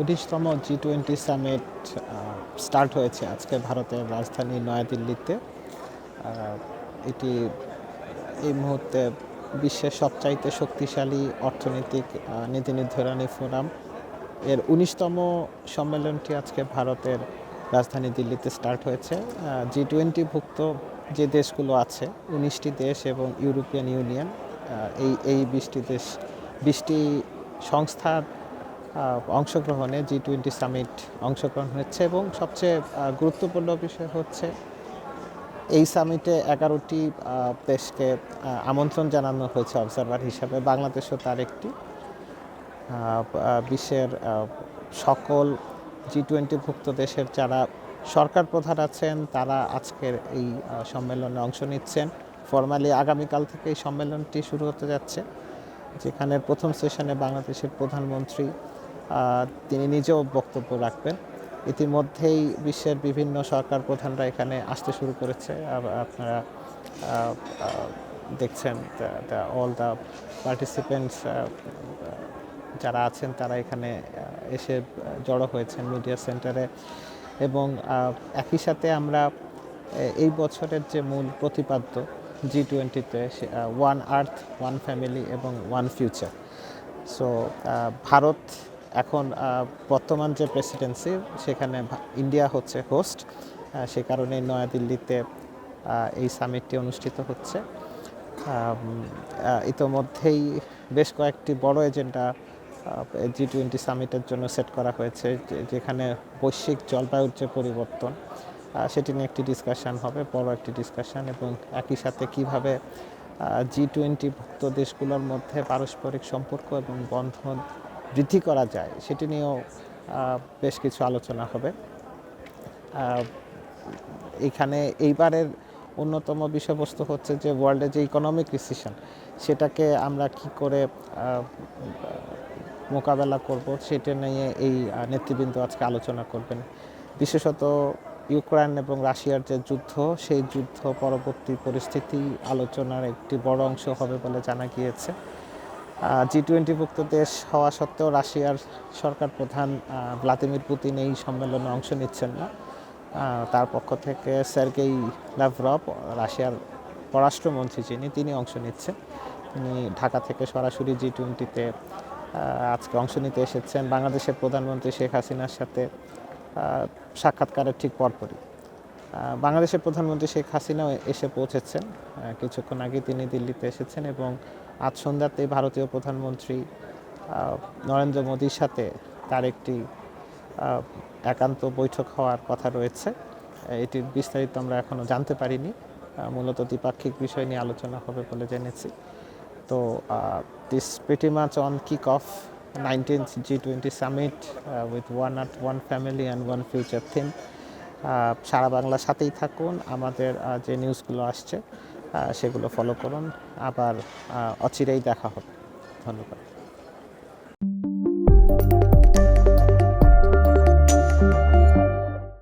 উনিশতম জি twenty summit start হয়েছে আজকে ভারতের রাজধানী নয়াদিল্লিতে। এটি এই মুহূর্তে বিশ্বের সবচাইতে শক্তিশালী অর্থনৈতিক নীতি নির্ধারণী ফোরাম। এর উনিশতম সম্মেলনটি আজকে ভারতের রাজধানী দিল্লিতে স্টার্ট হয়েছে। জি টোয়েন্টিভুক্ত যে দেশগুলো আছে উনিশটি দেশ এবং ইউরোপিয়ান ইউনিয়ন এই এই বিশটি দেশ বিশটি সংস্থার আহ, অংশগ্রহণে জি টোয়েন্টি সামিট অংশগ্রহণ হচ্ছে এবং সবচেয়ে গুরুত্বপূর্ণ বিষয় হচ্ছে এই সামিটে এগারোটি দেশকে আমন্ত্রণ জানানো হয়েছে অবজারভার হিসাবে। বাংলাদেশও তার একটি বিশ্বের সকল জি টোয়েন্টিভুক্ত দেশের যারা সরকার প্রধান আছেন, তারা আজকের এই সম্মেলনে অংশ নিচ্ছেন। ফর্মালি আগামীকাল থেকে এই সম্মেলনটি শুরু হতে যাচ্ছে, যেখানে প্রথম সেশনে বাংলাদেশের প্রধানমন্ত্রী তিনি নিজেও বক্তব্য রাখবেন। ইতিমধ্যেই বিশ্বের বিভিন্ন সরকার প্রধানরা এখানে আসতে শুরু করেছে। আপনারা দেখছেন অল দ্য পার্টিসিপেন্টস যারা আছেন তারা এখানে এসে জড়ো হয়েছেন মিডিয়া সেন্টারে এবং একই সাথে আমরা এই বছরের যে মূল প্রতিপাদ্য জি টোয়েন্টিতে ওয়ান আর্থ ওয়ান ফ্যামিলি এবং ওয়ান ফিউচার সো ভারত এখন বর্তমান যে প্রেসিডেন্সি সেখানে ইন্ডিয়া হচ্ছে হোস্ট সে কারণে নয়াদিল্লিতে এই সামিটটি অনুষ্ঠিত হচ্ছে। ইতোমধ্যেই বেশ কয়েকটি বড় এজেন্ডা জি টোয়েন্টি সামিটের জন্য সেট করা হয়েছে যেখানে বৈশ্বিক জলবায়ুর যে পরিবর্তন সেটি নিয়ে একটি ডিসকাশন হবে, বড় একটি ডিসকাশন এবং একই সাথে কীভাবে জি টোয়েন্টি ভুক্ত দেশগুলোর মধ্যে পারস্পরিক সম্পর্ক এবং বন্ধন বৃদ্ধি করা যায়, সেটি নিয়েও বেশ কিছু আলোচনা হবে। এখানে এইবারের অন্যতম বিষয়বস্তু হচ্ছে যে ওয়ার্ল্ডে যে ইকোনমিক রিসিশন সেটাকে আমরা কি করে মোকাবেলা করব, সেটা নিয়ে এই নেতৃবৃন্দ আজকে আলোচনা করবেন। বিশেষত ইউক্রেন এবং রাশিয়ার যে যুদ্ধ, সেই যুদ্ধ পরবর্তী পরিস্থিতি আলোচনার একটি বড় অংশ হবে বলে জানা গিয়েছে। জি টোয়েন্টিভুক্ত দেশ হওয়া সত্ত্বেও রাশিয়ার সরকার প্রধান ভ্লাদিমির পুতিন এই সম্মেলনে অংশ নিচ্ছেন না। তার পক্ষ থেকে সার্গেই লাভরভ রাশিয়ার পররাষ্ট্রমন্ত্রী যিনি, তিনি অংশ নিচ্ছেন। তিনি ঢাকা থেকে সরাসরি জি টোয়েন্টিতে আজকে অংশ নিতে এসেছেন বাংলাদেশের প্রধানমন্ত্রী শেখ হাসিনার সাথে সাক্ষাৎকারের ঠিক পরপরই। বাংলাদেশের প্রধানমন্ত্রী শেখ হাসিনাও এসে পৌঁছেছেন। কিছুক্ষণ আগে তিনি দিল্লিতে এসেছেন এবং আজ সন্ধ্যাতে ভারতীয় প্রধানমন্ত্রী নরেন্দ্র মোদীর সাথে তার একটি একান্ত বৈঠক হওয়ার কথা রয়েছে। এটির বিস্তারিত আমরা এখনও জানতে পারিনি। মূলত দ্বিপাক্ষিক বিষয় নিয়ে আলোচনা হবে বলে জেনেছি। তো this pretty much on kick off nineteenth G twenty summit with one earth one family and one future theme সারা বাংলার সাথেই থাকুন। আমাদের যে নিউজগুলো আসছে সেগুলো ফলো করুন। আবার অচিরেই দেখা হবে। ধন্যবাদ।